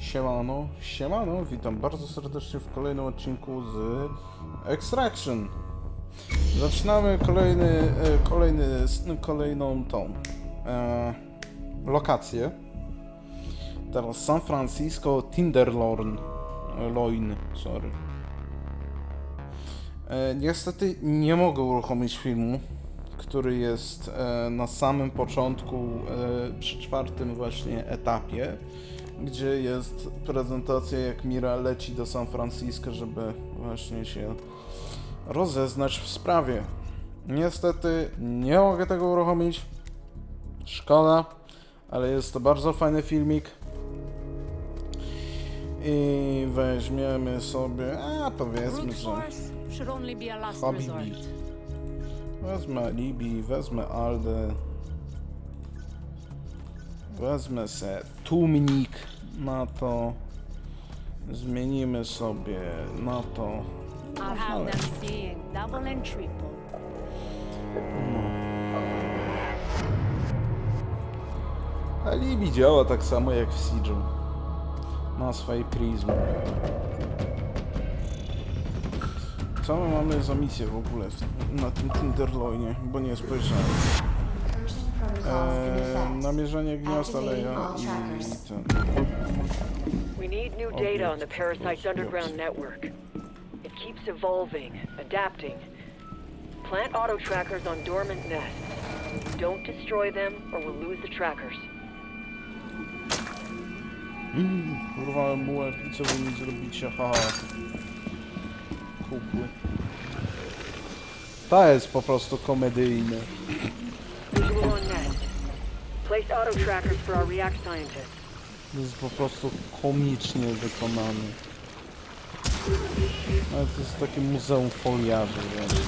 Siemano, siemano, witam bardzo serdecznie w kolejnym odcinku z Extraction. Zaczynamy kolejny, e, kolejny, kolejną tą e, lokację. Teraz San Francisco Tinderloin, Loin, sorry. E, niestety nie mogę uruchomić filmu, który jest e, na samym początku, e, przy czwartym właśnie etapie, gdzie jest prezentacja jak Mira leci do San Francisco, żeby właśnie się rozeznać w sprawie. Niestety nie mogę tego uruchomić. Szkoda, ale jest to bardzo fajny filmik. I weźmiemy sobie, a powiedzmy, że resort. Wezmę Libi, wezmę Aldę. Wezmę se tłumnik na to. Zmienimy sobie na to. I'll have them seeing double and triple. A Libi działa tak samo jak w Siege'u. Ma swoje prizmy. Co my mamy za misję w ogóle na tym Tinderloinie? Bo nie spojrzałem. Eee, namierzenie gniazda Leja i ten. We need new data on the parasite's underground network. It keeps evolving, adapting. Plant auto trackers on dormant nests. Don't destroy them or we'll lose the trackers. Mm, kurwa, mułek, i co wy mi zrobicie? Haha. Kupły. To jest po prostu komedyjne. Visual on nest. Place auto trackers for our react scientists. To jest po prostu komicznie wykonane. Ale to jest takie muzeum foliarzy właśnie.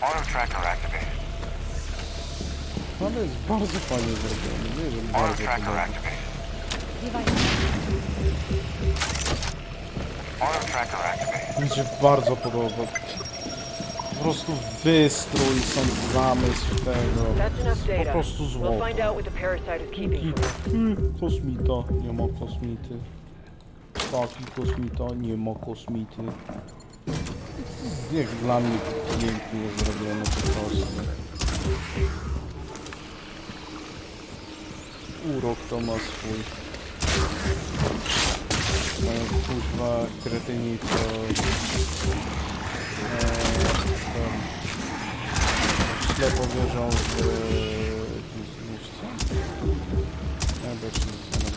Auto tracker activated. Ale jest bardzo fajnie zrobione, nie wiem, Auto bardzo tracker podoba. activated. Device Auto tracker activated. Mi się bardzo podoba. Po prostu wystrój, sam zamysł tego. Po prostu We'll złoto. find out what the parasite is keeping from us. Mm, Kosmita, nie ma kosmity. Taki kosmita, nie ma kosmity. Jak dla mnie pięknie zrobione po prostu. Urok to ma swój. Mają kuźwa kretyni to... E, ten, ślepo wierzą w... w co? Ja też nie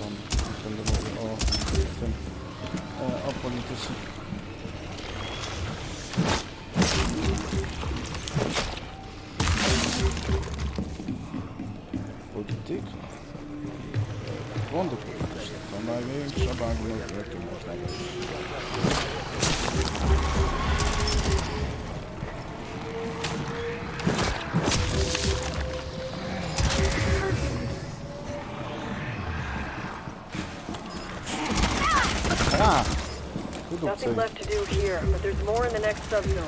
mówił o tym, e, o polityce. Polityka? Polityczne to największa bagno, jakie można mieć. Here, but there's more in the next subzone.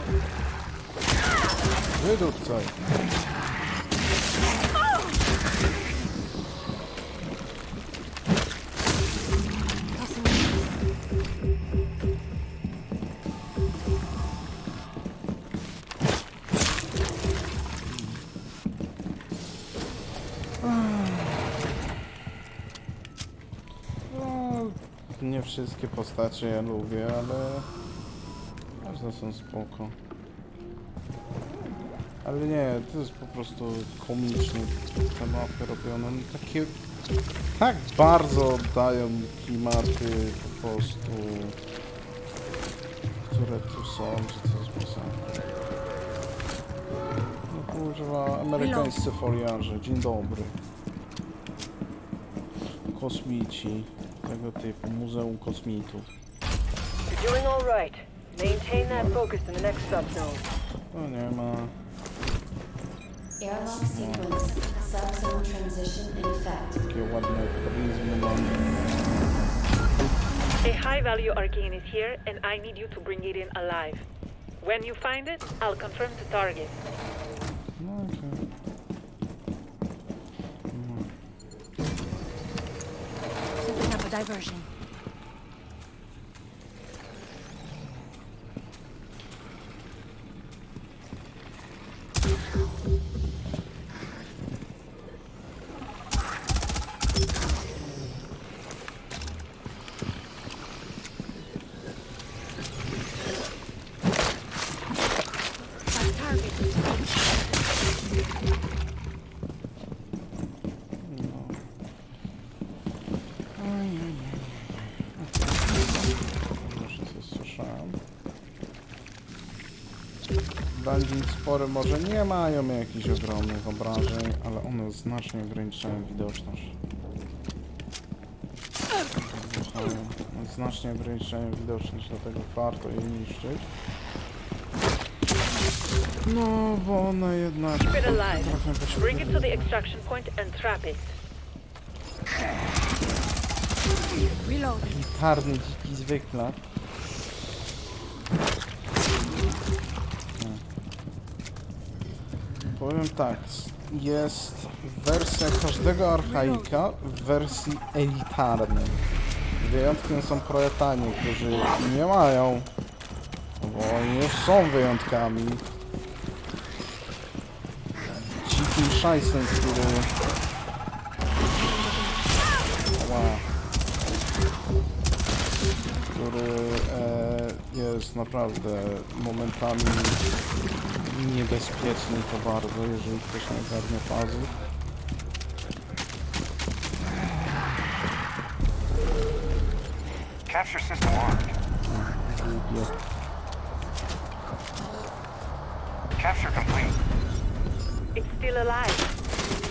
No, nie wszystkie postacie ja lubię, ale każde są spoko. Ale nie, to jest po prostu komicznie te mapy robione. No, takie tak bardzo oddają klimaty po prostu, które tu są, że to jest masakra. No kurwa, amerykańscy foliarze, dzień dobry. Kosmici, tego typu, Muzeum Kosmitów. You're doing all right. Maintain that focus in the next subzone. Oh, never mind. Airlock sequence, subzone transition in effect. A high-value arcane is here, and I need you to bring it in alive. When you find it, I'll confirm the target. Okay. Mm -hmm. Setting up a diversion. Bandit spory może nie mają jakichś ogromnych obrażeń, ale one znacznie ograniczają widoczność. Znacznie ograniczają widoczność, dlatego warto je niszczyć. No, bo one jednak Keep it alive. potrafią być Bring it to the extraction point and trap it. reloading. Militarny, dziki zwykle. Powiem tak, jest wersja każdego archaika w wersji elitarnej. Wyjątkiem są proletanie, którzy nie mają, bo oni już są wyjątkami. Dzikim szajsem, który... Wow który e, jest naprawdę momentami niebezpieczny to bardzo, jeżeli ktoś nie ogarnia fazy. Capture system armed. Capture complete. It's still alive.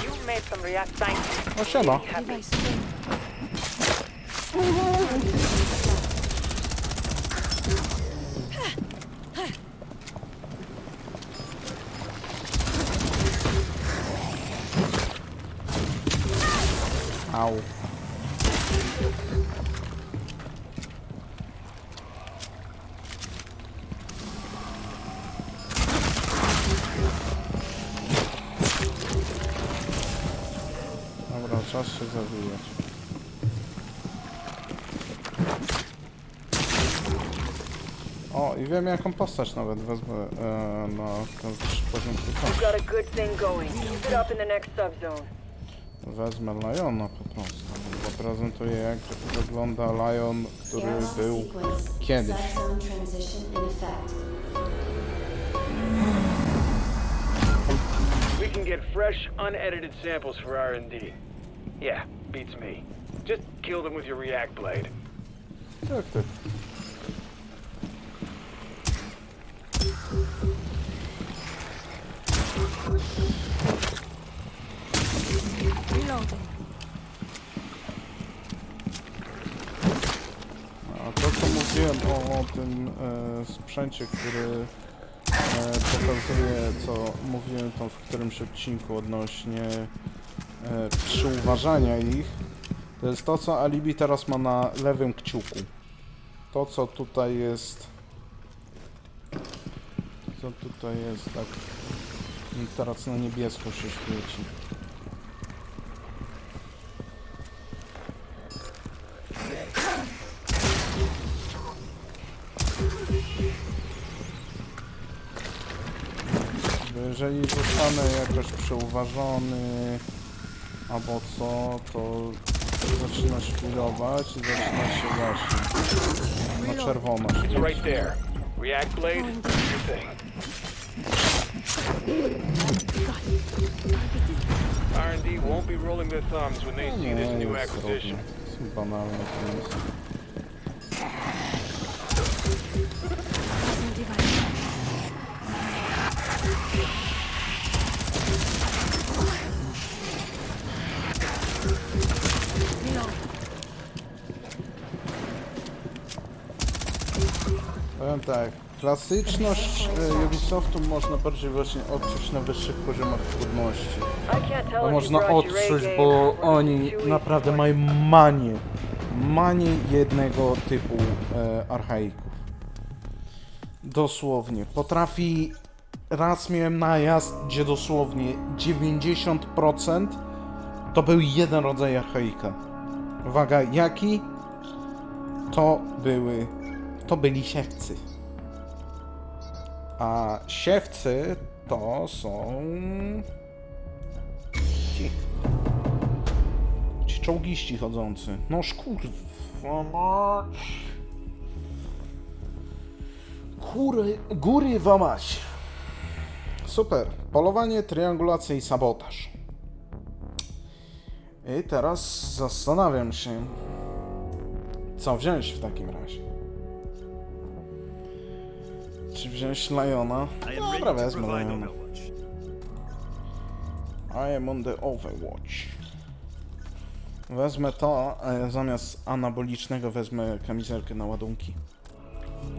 You made some react science. O siema! Czas się zawijać. O, i wiem jaką postać nawet wezmę e, na ten poziom You've trudności. got a good thing going. Keep it up in the next subzone. Wezmę Liona po prostu. Zaprezentuję jak wygląda Lion, który był kiedyś. We can get fresh, unedited samples for R&D. Yeah, beats me. Just kill them with your react blade. Tak, tak. Reloading. A to co mówiłem o, o tym e, sprzęcie, który e, pokazuje, co mówiłem tam w którymś odcinku odnośnie przyuważania ich, to jest to, co Alibi teraz ma na lewym kciuku. To, co tutaj jest... Co tutaj jest, tak... Teraz na niebiesko się świeci. Jeżeli zostanę jakoś przeuważony albo co, to zaczyna świrować i zaczyna się właśnie na czerwono It's świecić. right there. React blade, do your thing. R&D won't be rolling their thumbs when they No see this new jest trudne. acquisition. Banalne Powiem tak, klasyczność e, Ubisoftu można bardziej właśnie odczuć na wyższych poziomach trudności. To można odczuć, bo oni naprawdę mają manię, manię jednego typu e, archaików. Dosłownie. Potrafi... Raz miałem najazd, gdzie dosłownie 90% to był jeden rodzaj archaika. Uwaga, jaki? to były, to byli siewcy. A siewcy to są ci, ci czołgiści chodzący. No kurwa mać. Kury, góry mać. Super. Polowanie, triangulacja i sabotaż. I teraz zastanawiam się, co wziąć w takim razie. Wziąć Liona? Dobra, wezmę Liona. I am on the Overwatch. Wezmę to, a zamiast anabolicznego wezmę kamizelkę na ładunki.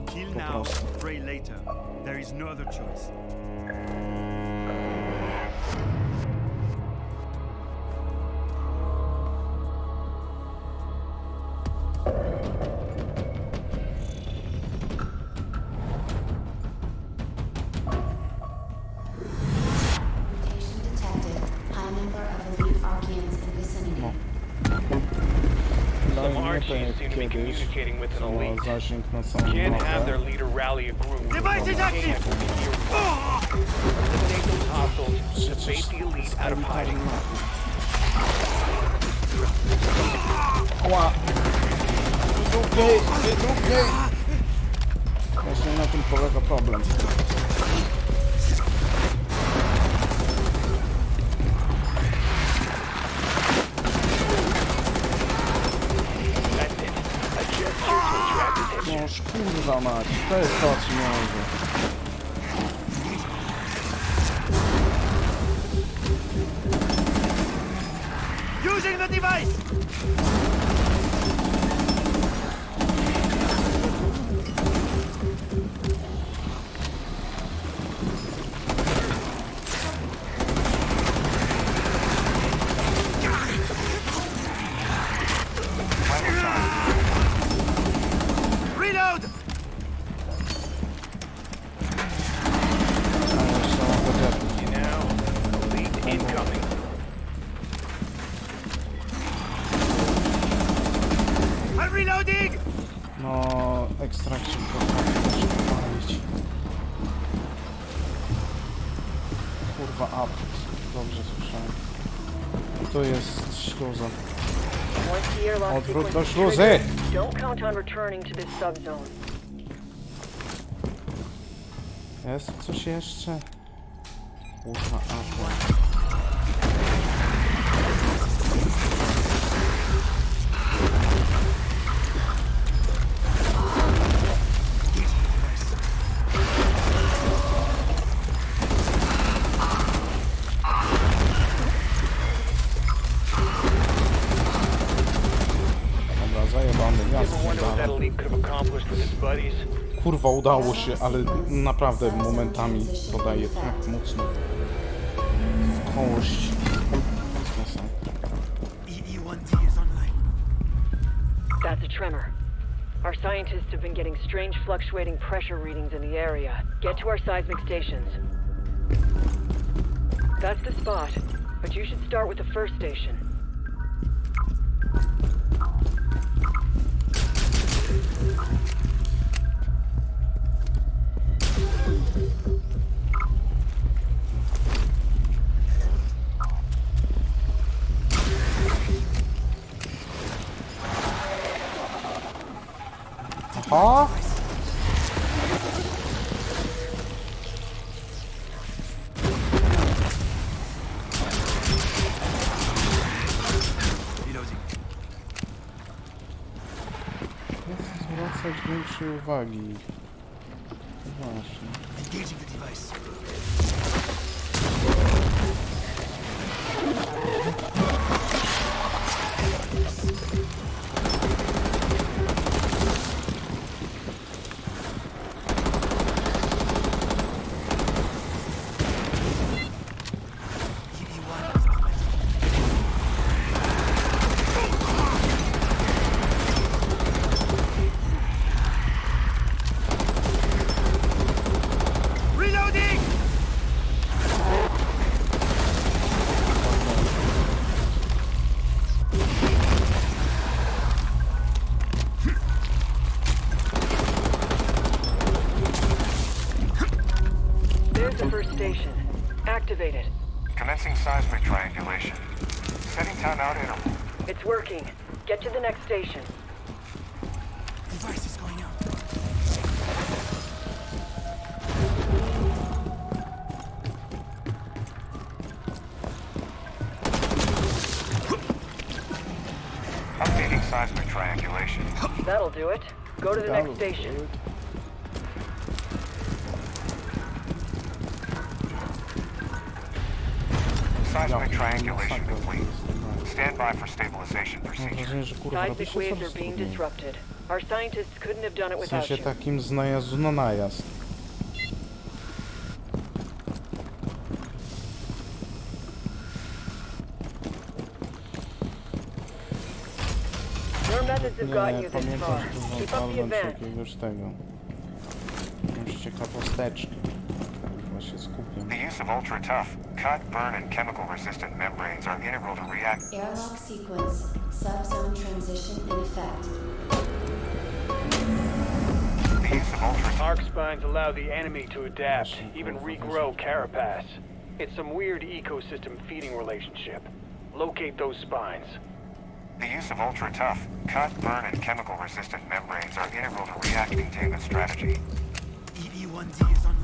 Kill now, pray later. There is no other choice. Dalej nie Archies tak seem to be jak kiedyś, communicating with an co ma elite. zasięg na całą Can't have their mapę. leader rally a group. Devices active! Can't eliminate those hostiles. Przecież Debate the elite out of hiding. Ła! Drugiej! Drugiej! Właśnie na tym polega problem. Noż kurwa mać, to jest to czym mówię. Using the device! Reloading! No, extraction powalić. Kurwa, up. Dobrze słyszałem. I tu jest śluza. Once the airlock Odwrót sequence do is śluzy! triggered, don't count on returning to this subzone. Jest coś jeszcze? Kurwa, up. His buddies? Kurwa, udało się, ale naprawdę momentami podaje tak mocno w kość. Wezmę sobie. EE1T is online. That's a tremor. Our scientists have been getting strange fluctuating pressure readings in the area. Get to our seismic stations. That's the spot, but you should start with the first station. 어? Większej uwagi. Seismic triangulation. That'll do it. Go to the That'll next station. Seismic triangulation complete. Stand by for stabilization Mam procedure. wrażenie, że kurwa robi Seismic się waves coraz are being trudniej. disrupted. Our scientists couldn't have done it W without sensie you. takim z najazdu na najazd. Nie, you pamiętam, że tu Keep the walnąć jakiegoś tego. Jakąś ciekawosteczkę. Chyba się skupiam. The use of ultra tough, cut, burn, and chemical resistant membranes are integral to react. Airlock sequence. Subzone transition in effect. The use of ultra Arc spines allow the enemy to adapt, even regrow carapace. It's some weird ecosystem feeding relationship. Locate those spines. The use of ultra tough, cut, burn, and chemical resistant membranes are integral to react containment strategy. EE1D is online.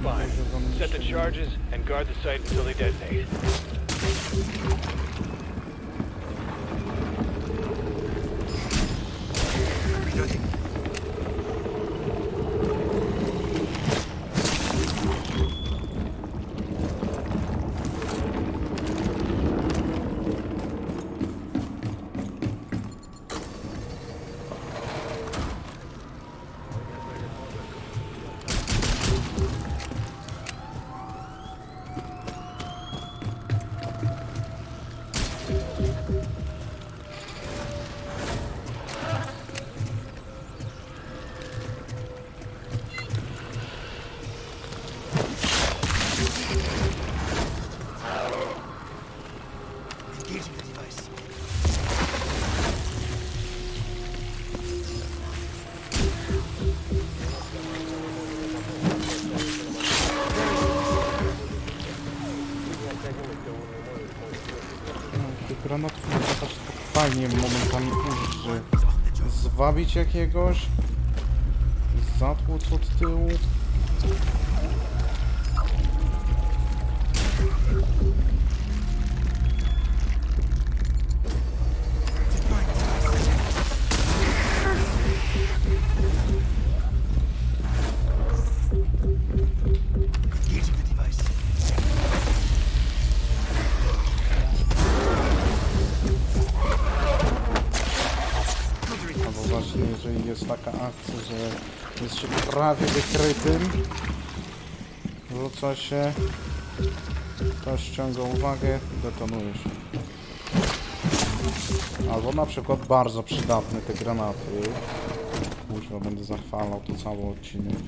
Set the charges and guard the site until they detonate. Fajnie momentami job. zwabić jakiegoś, zatłuc od tyłu. Prawie wykrytym, rzuca się, to ściąga uwagę, detonuje się. Albo na przykład bardzo przydatne te granaty. Kuźwa, będę zachwalał to cały odcinek.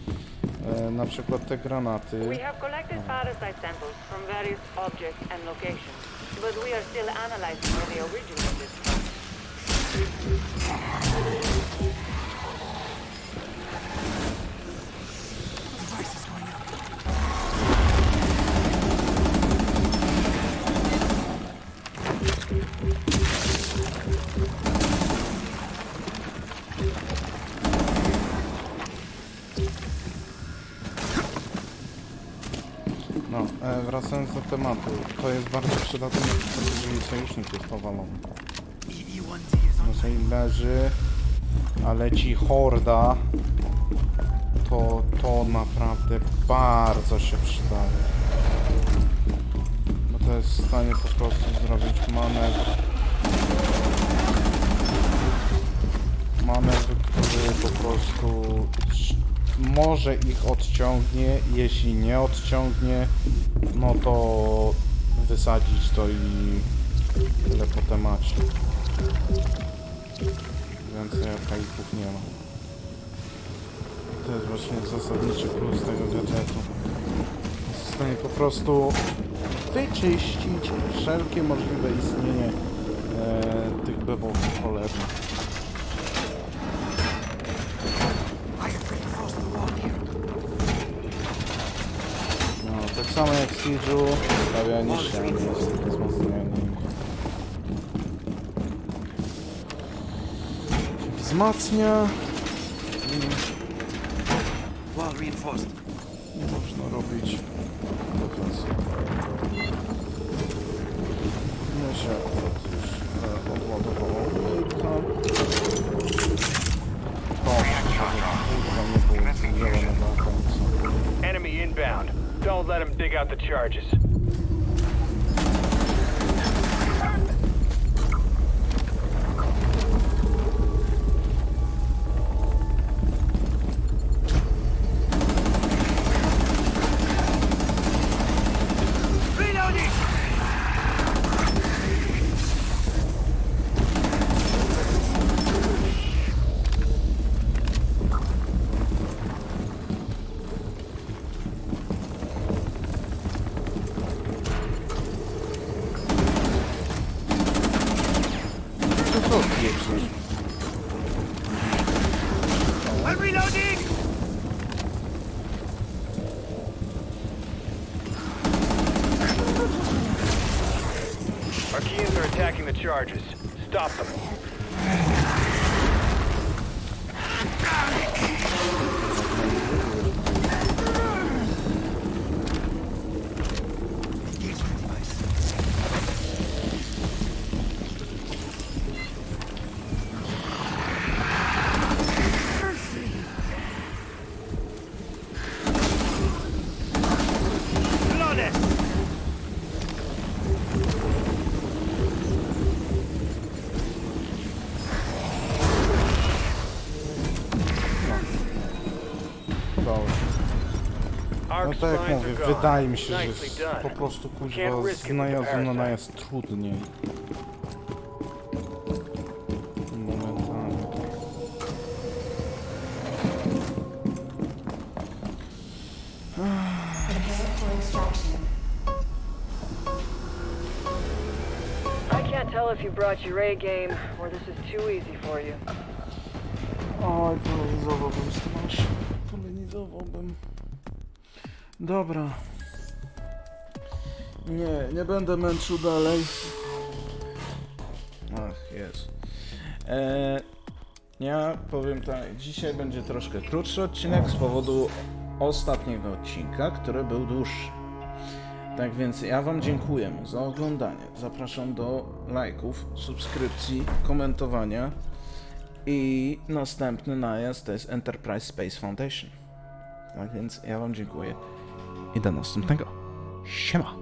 E, na przykład te granaty. We have collected parasite samples from various objects and locations, but we are still analyzing where they originated from. Do tematu, to jest bardzo przydatne, jeżeli sojusznik jest powalony. EE1D is online. Jeżeli leży, a leci horda, to to naprawdę bardzo się przydaje. Bo to jest w stanie po prostu zrobić. Manewr, może ich odciągnie, jeśli nie odciągnie, no to wysadzić to i tyle po temacie. Więcej arkaitów nie ma. To jest właśnie zasadniczy plus tego gadżetu. Jest w stanie po prostu wyczyścić wszelkie możliwe istnienie e, tych bebowów cholernych. Siege'u, stawianie jest wzmacnianie. Wzmacnia Wall reinforced. Nie można robić defensywę. Nie się już e, odładowało. Kurwa, nie było zielonego końca. Enemy inbound. Don't let him dig out the charges. Tak jak mówię, wydaje mi się, że jest po prostu kuźwa z najazdu na najazd trudniej. Momentalnie. Prepare for extraction. I can't tell if you brought your A game or this is too easy for you. Oj, polonizowałbym z tym aż. Polonizowałbym. Dobra. Nie, nie będę męczył dalej. Ach, jest. Eee, ja powiem tak, dzisiaj będzie troszkę krótszy odcinek z powodu ostatniego odcinka, który był dłuższy. Tak więc ja Wam dziękuję za oglądanie. Zapraszam do lajków, subskrypcji, komentowania. I następny najazd to jest Enterprise Space Foundation. Tak więc ja Wam dziękuję i denne sammenhengen. Skjema.